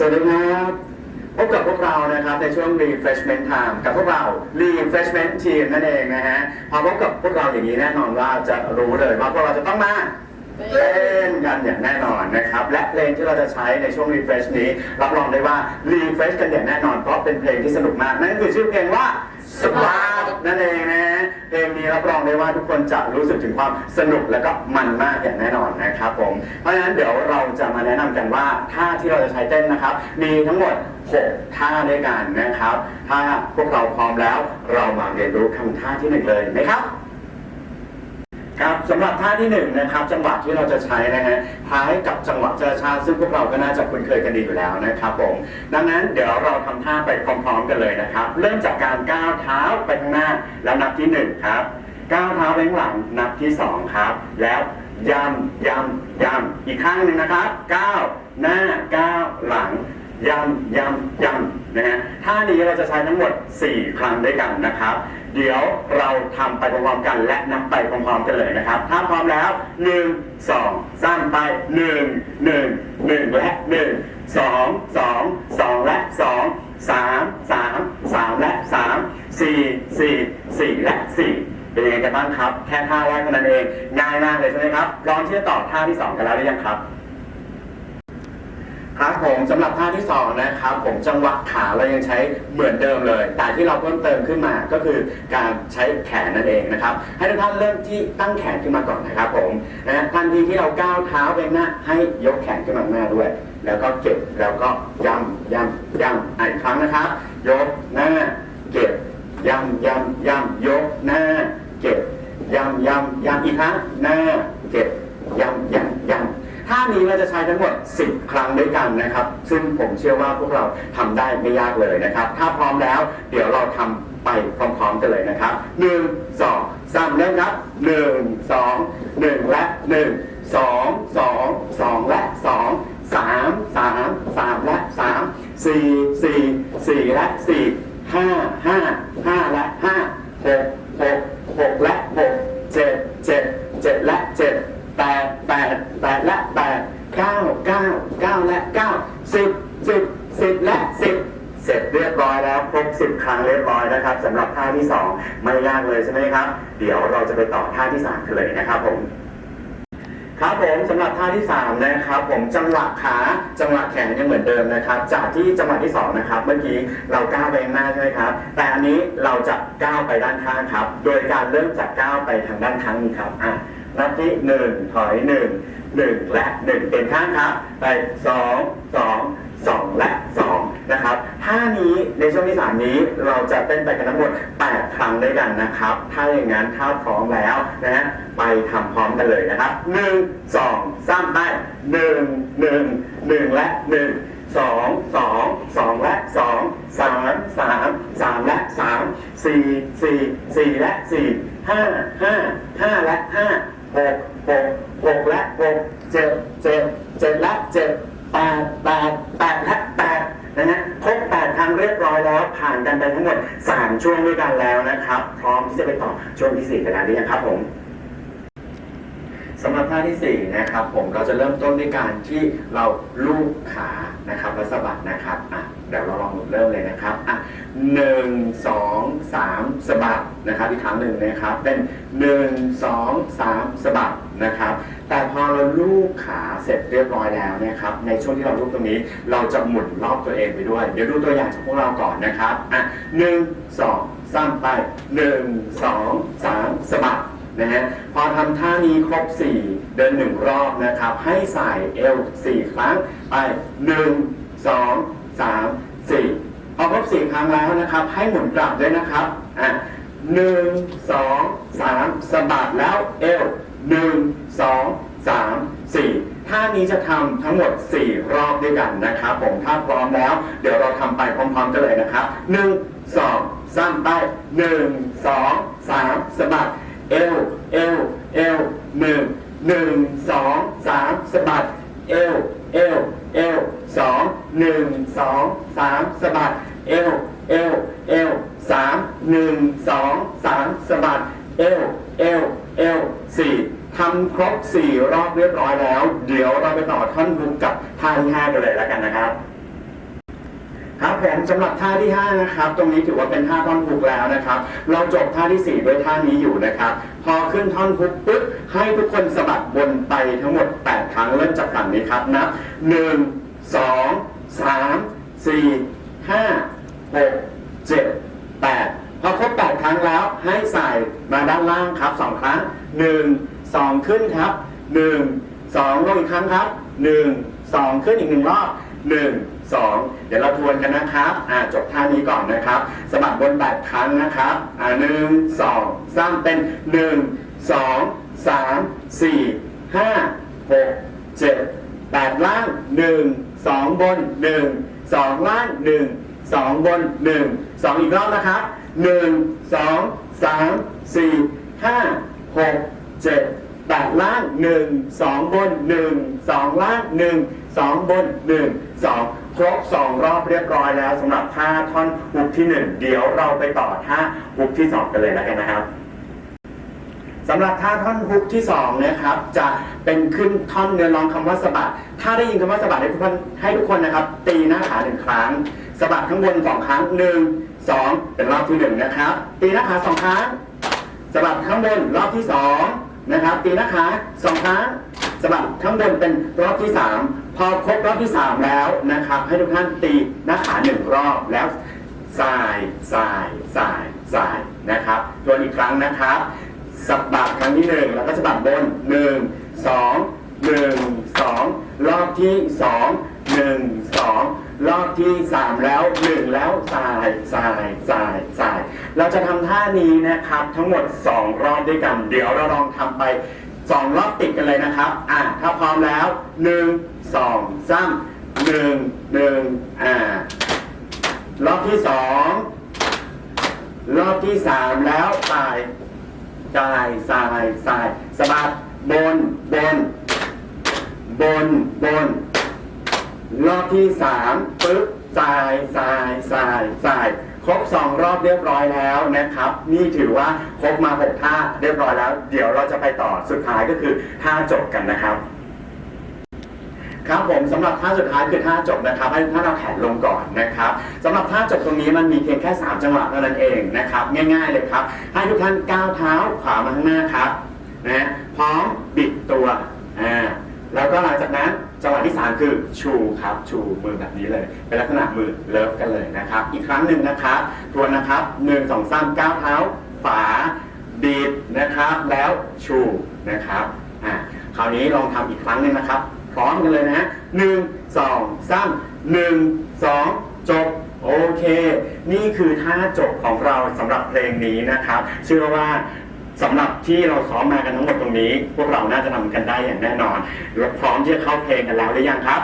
สวัสดีครับพบกับพวกเรานะครับในช่วง refreshment time กับพวกเรา refreshment team นั่นเองนะฮะพอพบกับพวกเราอย่างนี้แน่นอนว่าจะรู้เลยว่าพวกเราจะต้องมาเล่นกันอย่างแน่นอนนะครับ และเพลงที่เราจะใช้ในช่วง refresh นี้ รับรองได้ว่า refresh กันอย่างแน่นอนเพราะเป็นเพลงที่สนุกมาก นั่นคือชื่อเพลงว่าสปาร์นั่นเองนะ เพลงนี้รับรองได้ว่าทุกคนจะรู้สึกถึงความสนุกและก็มันมากอย่างแน่นอนนะครับผม เพราะฉะนั้นเดี๋ยวเราจะมาแนะนำกันว่าท่าที่เราจะใช้เต้นนะครับ มีทั้งหมด 6 ท่าด้วยกันนะครับ ถ้าพวกเราพร้อมแล้ว เรามาเรียนรู้คำท่าที่หนึ่งเลยไหมครับ ครับสำหรับท่าที่หนึ่งนะครับ จังหวะที่เราจะใช้นะฮะคล้ายกับจังหวะเจอชาซึ่งพวกเราก็น่าจะคุ้นเคยกันดีอยู่แล้วนะครับผมดังนั้นเดี๋ยวเราทำท่าไปพร้อมๆกันเลยนะครับ เริ่มจากการก้าวเท้าไปข้างหน้า แล้วนับที่หนึ่งครับก้าวเท้าไปข้างหลังนับที่สองครับ แล้วย่ำย่ำย่ำอีกครั้งหนึ่งนะครับก้าวหน้าก้าวหลังย้ำย้ำย้ำนะฮะท่านี้เราจะใช้ทั้งหมด 4 ครั้งด้วยกันนะครับเดี๋ยวเราทำไปพร้อมๆกันและนับไปพร้อมๆกันเลยนะครับ ถ้าพร้อมแล้ว 1 2 3ไป 1 1 1 และ 1 2 2 2 และ 2 3 3 3 และ 3 4 4 4 และ 4 เป็นยังไงกันบ้างครับ แค่ท่าแรกเท่านั้นเอง ง่ายมากเลยใช่ไหมครับพร้อมที่จะต่อท่าที่ 2 กันแล้วหรือยังครับ ครับผมสำหรับท่าที่สองนะครับผมจังหวะขาเรายังใช้เหมือนเดิมเลย แต่ที่เราเพิ่มเติมขึ้นมาก็คือการใช้แขนนั่นเองนะครับ ให้ทุกท่านเริ่มที่ตั้งแขนขึ้นมาก่อนนะครับผมนะทันทีที่เราก้าวเท้าไปหน้าให้ยกแขนขึ้นมาหน้าด้วย แล้วก็เก็บแล้วก็ย่ำย่ำย่ำอีกครั้งนะครับ ยกหน้าเก็บย่ำย่ำย่ำยกหน้าเก็บย่ำย่ำย่ำอีกครั้งหน้าเก็บย่ำย่ำย่ำ ท่านี้เราจะใช้ทั้งหมด 10 ครั้งด้วยกันนะครับ ซึ่งผมเชื่อว่าพวกเราทำได้ไม่ยากเลยนะครับ ถ้าพร้อมแล้ว เดี๋ยวเราทำไปพร้อมๆกันเลยนะครับ 1 2 3เริ่มครับ 1 2 1 และ 1 2 2 2 และ 2 3 3 3 และ 3 4 4 4 และ 4 5 5 5 และ 5 6 6 6 และ 6 7 7 7 และ 7 8 8 8 สิบและสิบเสร็จเรียบร้อยแล้วครบสิบครั้งเรียบร้อยนะครับสำหรับท่าที่สองไม่ยากเลยใช่ไหมครับ เดี๋ยวเราจะไปต่อท่าที่สามกันเลยนะครับผมครับผมสำหรับท่าที่สามนะครับผมจังหวะขาจังหวะแขนยังเหมือนเดิมนะครับ จากที่จังหวะที่สองนะครับเมื่อกี้เราก้าวไปข้างหน้าใช่ไหมครับ แต่อันนี้เราจะก้าวไปด้านข้างครับ โดยการเริ่มจากก้าวไปทางด้านข้างนี้ครับอะนับที่หนึ่งถอยหนึ่งหนึ่งและหนึ่งเป็นข้างครับ ไปสอ งสองและสองนะครับท่านี้ในช่วงที่สามนี้เราจะเต้นไปกันทั้งหมด 8 ครั้งด้วยกันนะครับ ถ้าอย่างนั้นถ้าพร้อมแล้วนะฮะไปทำพร้อมกันเลยนะครับหนึ่งสองสามไปหนึ่งหนึ่งหนึ่งและหนึ่งสองสองสองและสองสามสามสามและสามสี่สี่สี่และสี่ห้าห้าห้าและห้าหกหกหกและหกเจ็ดเจ็ดเจ็ดและเจ็ด แปดแปดแปดและแปดนะฮะครบแปดครั้งเรียบร้อยแล้ว ผ่านกันไปทั้งหมดสามช่วงด้วยกันแล้วนะครับ พร้อมที่จะไปต่อช่วงที่สี่กันแล้วหรือยังครับผมสำหรับท่าที่ 4 นะครับ ผมเราจะเริ่มต้นด้วยการที่เราลูบขานะครับและสะบัดนะครับอะเดี๋ยวเราลองเริ่มเลยนะครับอะหนึ่งสองสามสะบัดนะครับอีกครั้งหนึ่งนะครับ เป็นหนึ่งสองสามสะบัด นะครับ แต่พอเราลูบขาเสร็จเรียบร้อยแล้วนะครับ ในช่วงที่เราลูบตรงนี้ เราจะหมุนรอบตัวเองไปด้วย เดี๋ยวดูตัวอย่างจากพวกเราก่อนนะครับ อะหนึ่งสองสามไปหนึ่งสองสามสะบัดนะฮะพอทำท่านี้ครบ 4 เดินหนึ่งรอบนะครับ ให้ใส่เอว4ครั้ง ไป 1 2 3 4พอครบ 4 ครั้งแล้วนะครับ ให้หมุนกลับด้วยนะครับอะหนึ่งสองสามสะบัดแล้วเอว หนึ่งสองสามสี่ท่านี้จะทำทั้งหมด 4 รอบด้วยกันนะครับผมถ้าพร้อมแล้ว เดี๋ยวเราทำไปพร้อมๆกันเลยนะครับหนึ่งสองสามไปหนึ่งสองสามสะบัด เอว เอว เอวหนึ่งหนึ่งสองสามสะบัด เอว เอว เอวสองหนึ่งสองสามสะบัด เอว เอว เอวสามหนึ่งสองสามสะบัด เอว เอว เอวสี่ทำครบสี่รอบเรียบร้อยแล้ว เดี๋ยวเราไปต่อท่อนฮุกกับท่าที่ห้ากันเลยแล้วกันนะครับครับผมสำหรับท่าที่5นะครับตรงนี้ถือว่าเป็นท่าท่อนฮุกแล้วนะครับ เราจบท่าที่ 4 ด้วยท่านี้อยู่นะครับ พอขึ้นท่อนฮุกปุ๊บให้ทุกคนสะบัดวนไปทั้งหมด 8 ครั้งเริ่มจากฝั่งนี้ครับนะับ1 2 3 4 5 6 7 8 พอครบ 8 ครั้งแล้วให้ใส่มาด้านล่างครับ 2 ครั้ง 1 2 ขึ้นครับ 1 2 ลงอีกครั้งครับ 1 2 ขึ้นอีกหนึ่งรอบ 1 2 เดี๋ยวเราทวนกันนะครับอ่าจบท่านี้ก่อนนะครับสะบัดบนแปดครั้งนะครับอ่าหนึ่งสองสามเป็นหนึ่งสองสามสี่ห้าหกเจ็ดแปดล่างหนึ่งสองบนหนึ่งสองล่างหนึ่งสองบนหนึ่งสองอีกรอบนะครับ หนึ่งสองสามสี่ห้าหกเจ็ดแปดล่างหนึ่งสองบนหนึ่งสองล่างหนึ่งสองบนหนึ่งสองครบสองรอบเรียบร้อยแล้วสำหรับท่าท่อนฮุกที่หนึ่งเดี๋ยวเราไปต่อท่าฮุกที่สองกันเลยแล้วกันนะครับสำหรับท่าท่อนฮุกที่สองนะครับจะเป็นขึ้นท่อนเนื้อร้องคำว่าสะบัดถ้าได้ยินคำว่าสะบัดให้ทุกคนให้ทุกคนนะครับ ตีหน้าขาหนึ่งครั้งสะบัดข้างบนสองครั้งหนึ่ง สองเป็นรอบที่หนึ่งนะครับ ตีหน้าขาสองครั้งสะบัดข้างบนรอบที่สองนะครับ ตีหน้าขาสองครั้งสะบัดข้างบนเป็นรอบที่สามพอครบรอบที่สามแล้วนะครับ ให้ทุกท่านตีหน้าขาหนึ่งรอบแล้วสายสายสายสายนะครับทวนอีกครั้งนะครับสะบัดครั้งที่หนึ่งแล้วก็สะบัดบนหนึ่งสองหนึ่งสองรอบที่สองหนึ่งสอง รอบที่สามแล้วหนึ่งแล้วสายสายสายสาย เราจะทำท่านี้นะครับ ทั้งหมด2รอบด้วยกัน เดี๋ยวเราลองทำไป2รอบติดกันเลยนะครับ อะถ้าพร้อมแล้ว1 2 3 1 1อ่ารอบที่2รอบที่3แล้วสายสายสายสายสะบัดบนบน บนบน รอบที่สามปึ๊บสายสายสายสาย ครบสองรอบเรียบร้อยแล้วนะครับ นี่ถือว่าครบมาหกท่าเรียบร้อยแล้ว เดี๋ยวเราจะไปต่อสุดท้ายก็คือท่าจบกันนะครับ ครับผมสำหรับท่าสุดท้ายคือท่าจบนะครับ ให้ท่านเอาแขนลงก่อนนะครับสำหรับท่าจบตรงนี้มันมีเพียงแค่3จังหวะเท่านั้นเองนะครับ ง่าย ๆเลยครับ ให้ทุกท่านก้าวเท้าขวามาข้างหน้าครับนะพร้อมบิดตัวอ่าแล้วก็หลังจากนั้น จังหวะที่ 3 คือชูครับ ชูมือแบบนี้เลย เป็นลักษณะมือเลิฟกันเลยนะครับ อีกครั้งหนึ่งนะครับทวนนะครับ1 2 3ก้าวเท้าขวาบิดนะครับ แล้วชูนะครับอ่าคราวนี้ลองทำอีกครั้งหนึ่งนะครับ พร้อมกันเลยนะฮะหนึ่งสองสามหนึ่งสองจบโอเค นี่คือท่าจบของเราสำหรับเพลงนี้นะครับ เชื่อว่า สำหรับที่เราซ้อมมากันทั้งหมดตรงนี้ พวกเราน่าจะทำกันได้อย่างแน่นอนและพร้อมที่จะเข้าเพลงกันแล้วหรือยังครับ